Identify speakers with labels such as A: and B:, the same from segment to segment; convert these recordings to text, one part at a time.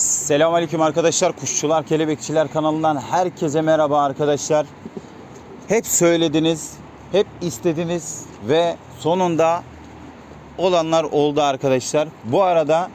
A: Selamünaleyküm arkadaşlar. Kuşçular, Kelebekçiler kanalından herkese merhaba arkadaşlar. Hep söylediniz, hep istediniz ve sonunda olanlar oldu arkadaşlar. Bu arada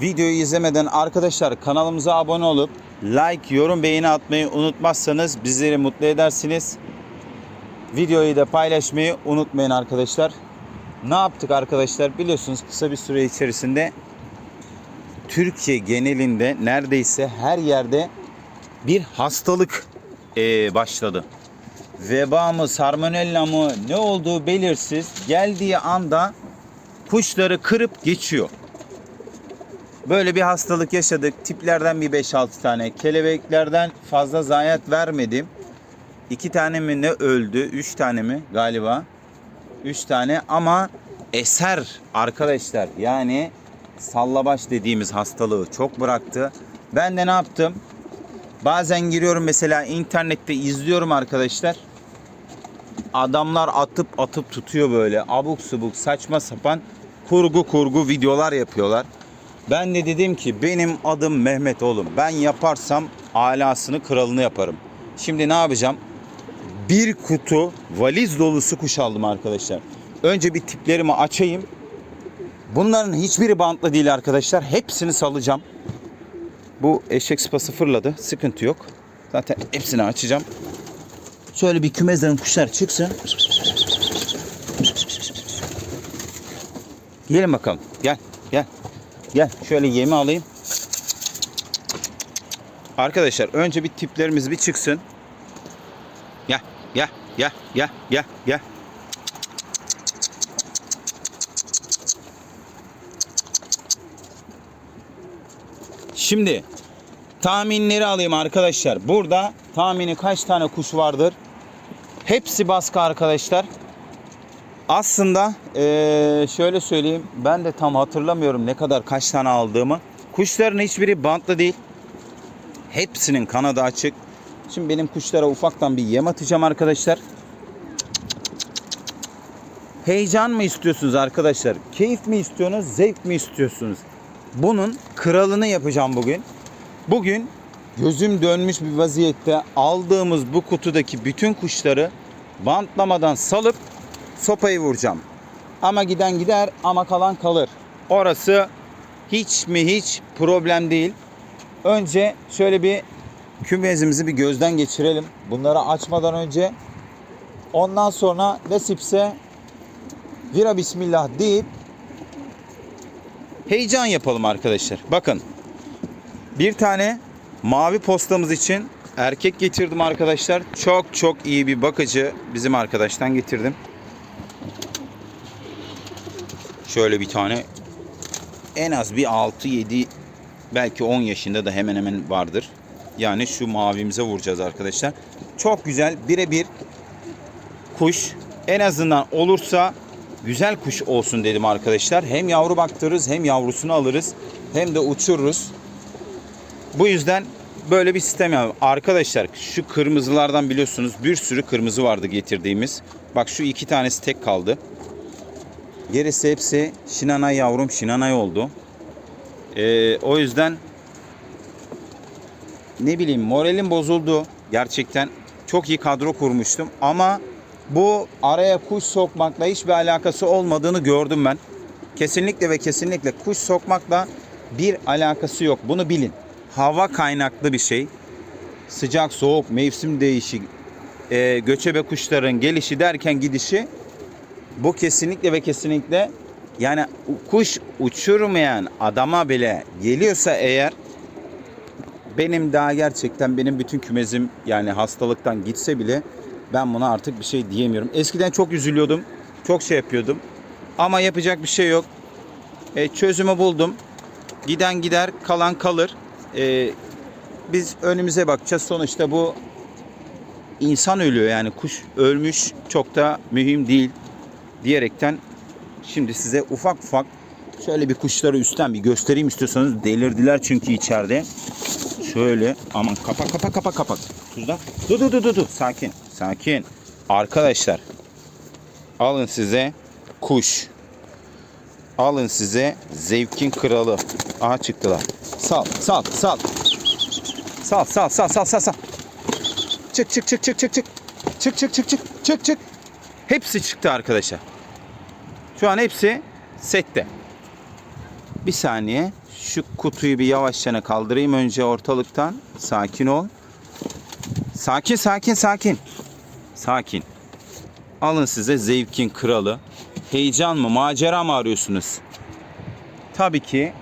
A: videoyu izlemeden arkadaşlar kanalımıza abone olup like, yorum, beğeni atmayı unutmazsanız bizleri mutlu edersiniz. Videoyu da paylaşmayı unutmayın arkadaşlar. Ne yaptık arkadaşlar? Biliyorsunuz kısa bir süre içerisinde Türkiye genelinde neredeyse her yerde bir hastalık eee, başladı. Veba mı, salmonella mı ne olduğu belirsiz geldiği anda kuşları kırıp geçiyor. Böyle bir hastalık yaşadık. Tiplerden bir 5-6 tane. Kelebeklerden fazla zayiat vermedim. 2 tane mi ne öldü? 3 tane mi galiba? 3 tane ama eser arkadaşlar. Yani sallabaş dediğimiz hastalığı çok bıraktı. Ben de ne yaptım? Bazen giriyorum mesela internette izliyorum arkadaşlar. Adamlar atıp atıp tutuyor böyle abuk subuk saçma sapan kurgu kurgu videolar yapıyorlar. Ben de dedim ki benim adım Mehmet oğlum. Ben yaparsam alasını kralını yaparım. Şimdi ne yapacağım? Bir kutu valiz dolusu kuş aldım arkadaşlar. Önce bir tiplerimi açayım. Bunların hiçbiri bantlı değil arkadaşlar. Hepsini salacağım. Bu eşek sıpası fırladı. Sıkıntı yok. Zaten hepsini açacağım. Şöyle bir kümezden kuşlar çıksın. Gelin bakalım. Gel. Gel. Gel. Şöyle yemi alayım. Arkadaşlar önce bir tiplerimiz bir çıksın. Gel. Gel. Gel. Gel. Gel. Gel. Şimdi tahminleri alayım arkadaşlar. Burada tahmini kaç tane kuş vardır? Hepsi baskı arkadaşlar. Aslında eee, şöyle söyleyeyim. Ben de tam hatırlamıyorum ne kadar kaç tane aldığımı. Kuşların hiçbiri bantlı değil. Hepsinin kanadı açık. Şimdi benim kuşlara ufaktan bir yem atacağım arkadaşlar. Heyecan mı istiyorsunuz arkadaşlar? Keyif mi istiyorsunuz? Zevk mi istiyorsunuz? Bunun kralını yapacağım bugün. Bugün gözüm dönmüş bir vaziyette aldığımız bu kutudaki bütün kuşları bantlamadan salıp sopayı vuracağım. Ama giden gider ama kalan kalır. Orası hiç mi hiç problem değil. Önce şöyle bir kümesimizi bir gözden geçirelim. Bunları açmadan önce ondan sonra nasipse vira bismillah deyip heyecan yapalım arkadaşlar. Bakın. Bir tane mavi postamız için erkek getirdim arkadaşlar. Çok çok iyi bir bakıcı bizim arkadaştan getirdim. Şöyle bir tane en az bir 6-7 belki 10 yaşında da hemen hemen vardır. Yani şu mavimize vuracağız arkadaşlar. Çok güzel birebir kuş en azından olursa güzel kuş olsun dedim arkadaşlar. Hem yavru baktırırız hem yavrusunu alırız hem de uçururuz. Bu yüzden böyle bir sistem yapıyorum. Arkadaşlar şu kırmızılardan biliyorsunuz bir sürü kırmızı vardı getirdiğimiz. Bak şu iki tanesi tek kaldı. Gerisi hepsi Şinanay yavrum Şinanay oldu. Ee, o yüzden ne bileyim moralim bozuldu. Gerçekten çok iyi kadro kurmuştum ama bu araya kuş sokmakla hiçbir alakası olmadığını gördüm ben. Kesinlikle ve kesinlikle kuş sokmakla bir alakası yok. Bunu bilin. Hava kaynaklı bir şey. Sıcak, soğuk, mevsim değişik, e, göçebe kuşların gelişi derken gidişi bu kesinlikle ve kesinlikle yani kuş uçurmayan adama bile geliyorsa eğer benim daha gerçekten benim bütün kümezim yani hastalıktan gitse bile ben buna artık bir şey diyemiyorum. Eskiden çok üzülüyordum. Çok şey yapıyordum. Ama yapacak bir şey yok. E, çözümü buldum. Giden gider, kalan kalır. E, biz önümüze bakacağız. Sonuçta bu insan ölüyor yani kuş ölmüş çok da mühim değil diyerekten şimdi size ufak ufak şöyle bir kuşları üstten bir göstereyim istiyorsanız delirdiler çünkü içeride. Şöyle aman kapa kapa kapa kapa. Tuzda. Dur dur dur dur dur. Sakin. Sakin. Arkadaşlar alın size kuş. Alın size zevkin kralı. Aha çıktılar. Sal, sal, sal. Sal, sal, sal, sal, sal, sal. Çık, çık, çık, çık, çık, çık. Çık, çık, çık, çık, çık, çık. Hepsi çıktı arkadaşlar. Şu an hepsi sette. Bir saniye. Şu kutuyu bir yavaşça kaldırayım önce ortalıktan. Sakin ol. Sakin, sakin, sakin. Sakin. Alın size zevkin kralı. Heyecan mı, macera mı arıyorsunuz? Tabii ki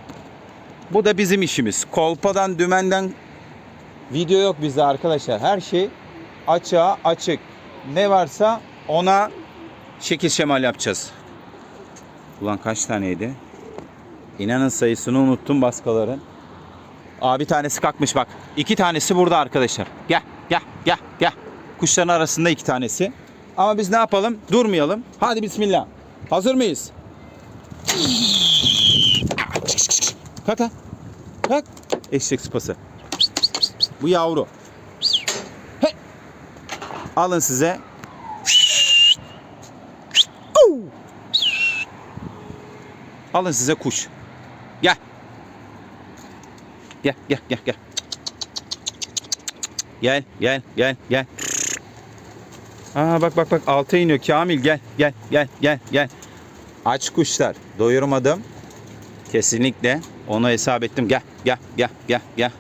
A: bu da bizim işimiz. Kolpadan, dümenden video yok bizde arkadaşlar. Her şey açığa açık. Ne varsa ona şekil şemal yapacağız. Ulan kaç taneydi? İnanın sayısını unuttum baskaların. Aa bir tanesi kalkmış bak. İki tanesi burada arkadaşlar. Gel gel gel gel. Kuşların arasında iki tanesi. Ama biz ne yapalım? Durmayalım. Hadi bismillah. Hazır mıyız? Kalk kalk. Kalk. Eşek sıpası. Bu yavru. Hey. Alın size. Alın size kuş. Gel. Gel gel gel gel. Gel gel gel gel. Aa bak bak bak alta iniyor Kamil gel gel gel gel gel. Aç kuşlar. Doyurmadım. Kesinlikle onu hesap ettim. Gel gel gel gel gel.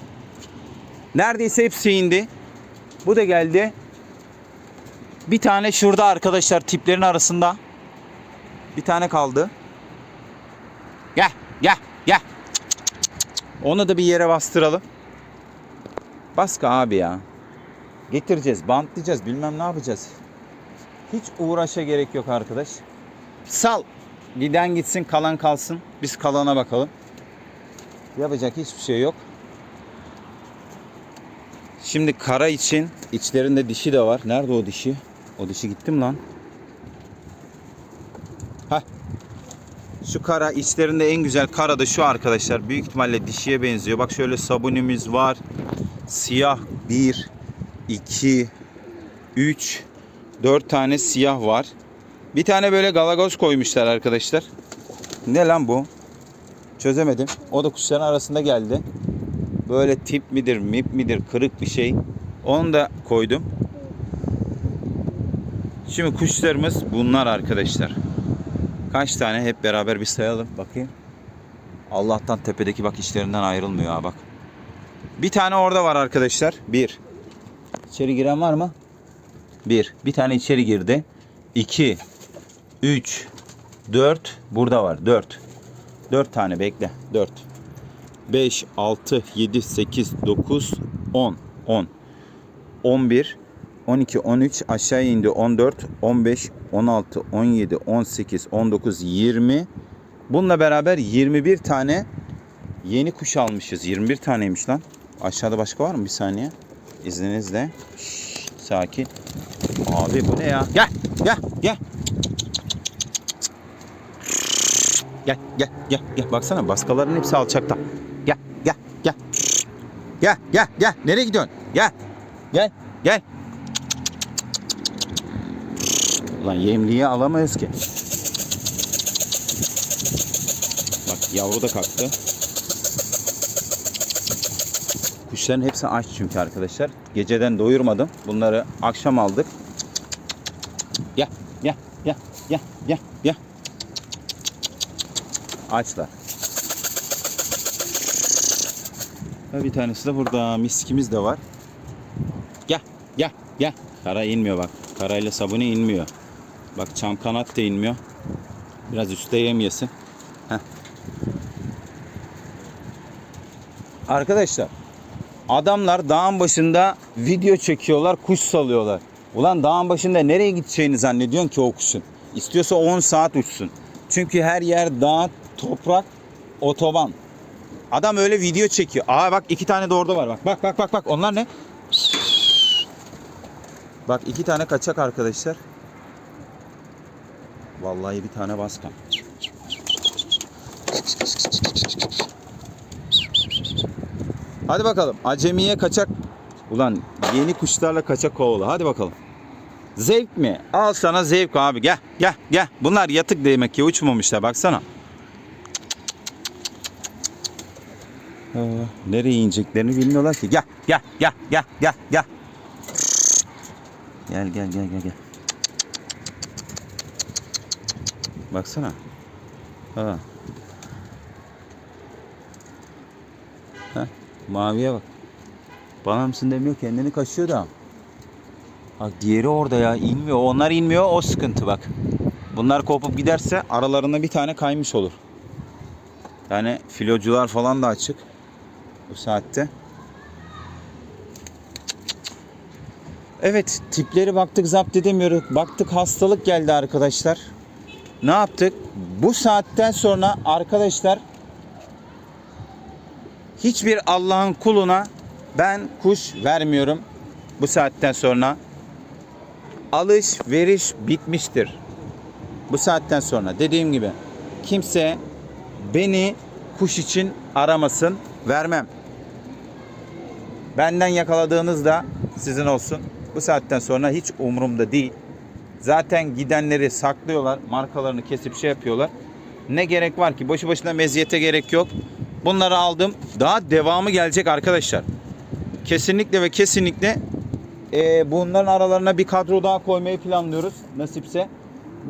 A: Neredeyse hepsi indi. Bu da geldi. Bir tane şurada arkadaşlar tiplerin arasında. Bir tane kaldı. Gel gel gel. Onu da bir yere bastıralım. Baska abi ya. Getireceğiz, bantlayacağız, bilmem ne yapacağız. Hiç uğraşa gerek yok arkadaş. Sal. Giden gitsin, kalan kalsın. Biz kalana bakalım. Yapacak hiçbir şey yok. Şimdi kara için içlerinde dişi de var. Nerede o dişi? O dişi gitti mi lan? Heh. Şu kara içlerinde en güzel kara da şu arkadaşlar. Büyük ihtimalle dişiye benziyor. Bak şöyle sabunimiz var. Siyah 1, 2, 3, 4 tane siyah var. Bir tane böyle galagoz koymuşlar arkadaşlar. Ne lan bu? Çözemedim. O da kuşların arasında geldi. Böyle tip midir, mip midir, kırık bir şey. Onu da koydum. Şimdi kuşlarımız bunlar arkadaşlar. Kaç tane hep beraber bir sayalım bakayım. Allah'tan tepedeki bak işlerinden ayrılmıyor ha bak. Bir tane orada var arkadaşlar. Bir. İçeri giren var mı? Bir. Bir tane içeri girdi. İki. Üç. Dört. Burada var. Dört. Dört tane bekle. Dört. Beş, altı, yedi, sekiz, dokuz, on. On. On bir. 12, 13 aşağı indi 14, 15, 16, 17, 18, 19, 20. Bununla beraber 21 tane yeni kuş almışız. 21 taneymiş lan. Aşağıda başka var mı? Bir saniye. İzninizle. Şşş, sakin. Abi bu ne ya? Gel, gel, gel. Gel, gel, gel, gel. Baksana baskaların hepsi alçakta. Gel, gel, gel. Gel, gel, gel. Nereye gidiyorsun? Gel. Gel, gel. Ulan yemliği alamayız ki. Bak yavru da kalktı. Kuşların hepsi aç çünkü arkadaşlar. Geceden doyurmadım. Bunları akşam aldık. Gel, gel, gel, gel, gel, gel. Açlar. Bir tanesi de burada. Miskimiz de var. Gel, gel, gel. Kara inmiyor bak. Karayla sabunu inmiyor. Bak çam kanat da inmiyor. Biraz üstte yem yesin. Heh. Arkadaşlar adamlar dağın başında video çekiyorlar, kuş salıyorlar. Ulan dağın başında nereye gideceğini zannediyorsun ki o kuşun? İstiyorsa 10 saat uçsun. Çünkü her yer dağ, toprak, otoban. Adam öyle video çekiyor. Aa bak iki tane de orada var bak. Bak bak bak bak. Onlar ne? Bak iki tane kaçak arkadaşlar. Vallahi bir tane baskan. Hadi bakalım. Acemiye kaçak. Ulan yeni kuşlarla kaçak kovala. Hadi bakalım. Zevk mi? Al sana zevk abi. Gel gel gel. Bunlar yatık demek ki uçmamışlar. Baksana. Ee, nereye ineceklerini bilmiyorlar ki. Gel gel gel gel gel gel. Gel gel gel gel gel. Baksana. Ha. Maviye bak. Bana mısın demiyor kendini kaşıyor da. Bak diğeri orada ya inmiyor. Onlar inmiyor o sıkıntı bak. Bunlar kopup giderse aralarında bir tane kaymış olur. Yani filocular falan da açık bu saatte. Evet tipleri baktık zapt edemiyoruz. Baktık hastalık geldi arkadaşlar. Ne yaptık? Bu saatten sonra arkadaşlar hiçbir Allah'ın kuluna ben kuş vermiyorum. Bu saatten sonra alış veriş bitmiştir. Bu saatten sonra dediğim gibi kimse beni kuş için aramasın vermem. Benden yakaladığınızda sizin olsun. Bu saatten sonra hiç umurumda değil. Zaten gidenleri saklıyorlar. Markalarını kesip şey yapıyorlar. Ne gerek var ki? Boşu boşuna meziyete gerek yok. Bunları aldım. Daha devamı gelecek arkadaşlar. Kesinlikle ve kesinlikle e, bunların aralarına bir kadro daha koymayı planlıyoruz. Nasipse.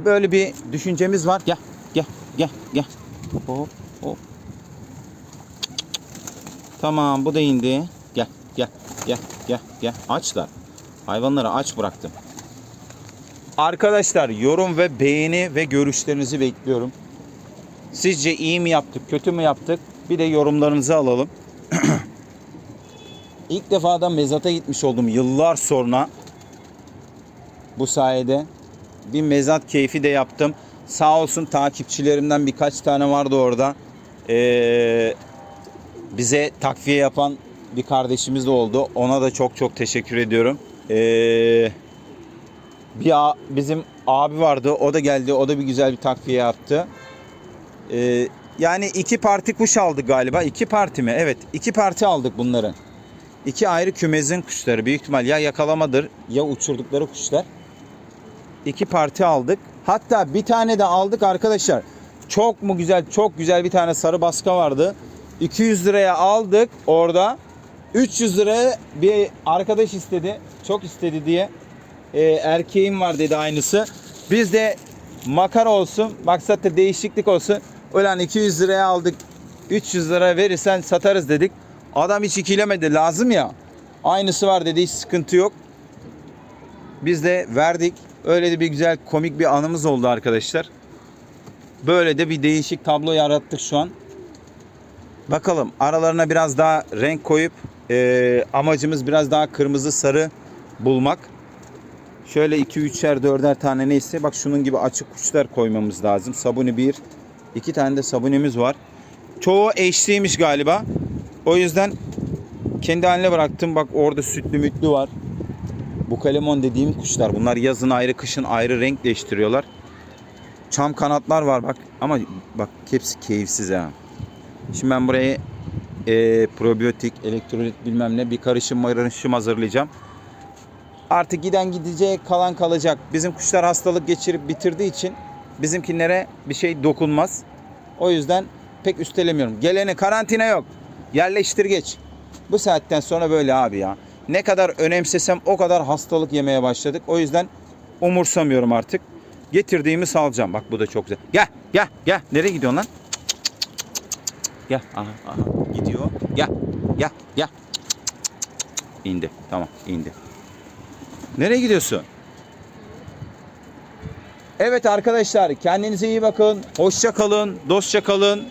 A: Böyle bir düşüncemiz var. Gel, gel, gel, gel. Hop, hop. Tamam, bu da indi. Gel, gel, gel, gel, gel. Açlar. Hayvanları aç bıraktım. Arkadaşlar yorum ve beğeni ve görüşlerinizi bekliyorum. Sizce iyi mi yaptık, kötü mü yaptık? Bir de yorumlarınızı alalım. İlk defa da mezata gitmiş oldum yıllar sonra. Bu sayede bir mezat keyfi de yaptım. Sağ olsun takipçilerimden birkaç tane vardı orada. Ee, bize takviye yapan bir kardeşimiz de oldu. Ona da çok çok teşekkür ediyorum. Ee, bir a- bizim abi vardı. O da geldi. O da bir güzel bir takviye yaptı. Ee, yani iki parti kuş aldık galiba. İki parti mi? Evet. iki parti aldık bunların. İki ayrı kümezin kuşları. Büyük ihtimal ya yakalamadır ya uçurdukları kuşlar. İki parti aldık. Hatta bir tane de aldık arkadaşlar. Çok mu güzel, çok güzel bir tane sarı baska vardı. 200 liraya aldık orada. 300 liraya bir arkadaş istedi. Çok istedi diye. Ee, erkeğim var dedi aynısı. Biz de makara olsun, maksatta değişiklik olsun. Ulan 200 liraya aldık. 300 lira verirsen satarız dedik. Adam hiç ikilemedi. Lazım ya. Aynısı var dedi. Hiç sıkıntı yok. Biz de verdik. Öyle de bir güzel komik bir anımız oldu arkadaşlar. Böyle de bir değişik tablo yarattık şu an. Bakalım aralarına biraz daha renk koyup eee, amacımız biraz daha kırmızı sarı bulmak. Şöyle 2-3'er 4'er tane neyse bak şunun gibi açık kuşlar koymamız lazım. Sabuni bir, iki tane de sabunimiz var. Çoğu eşliymiş galiba. O yüzden kendi haline bıraktım. Bak orada sütlü mütlü var. Bu kalemon dediğim kuşlar. Bunlar yazın ayrı kışın ayrı renk değiştiriyorlar. Çam kanatlar var bak. Ama bak hepsi keyifsiz ha. Şimdi ben buraya e, probiyotik, elektrolit bilmem ne bir karışım marışım hazırlayacağım. Artık giden gidecek, kalan kalacak. Bizim kuşlar hastalık geçirip bitirdiği için bizimkinlere bir şey dokunmaz. O yüzden pek üstelemiyorum. Gelene karantina yok. Yerleştir geç. Bu saatten sonra böyle abi ya. Ne kadar önemsesem o kadar hastalık yemeye başladık. O yüzden umursamıyorum artık. Getirdiğimi salacağım. Bak bu da çok güzel. Gel gel gel. Nereye gidiyorsun lan? Gel. Aha, aha. Gidiyor. Gel. Gel. Gel. İndi. Tamam indi. Nereye gidiyorsun? Evet arkadaşlar kendinize iyi bakın. Hoşça kalın. Dostça kalın.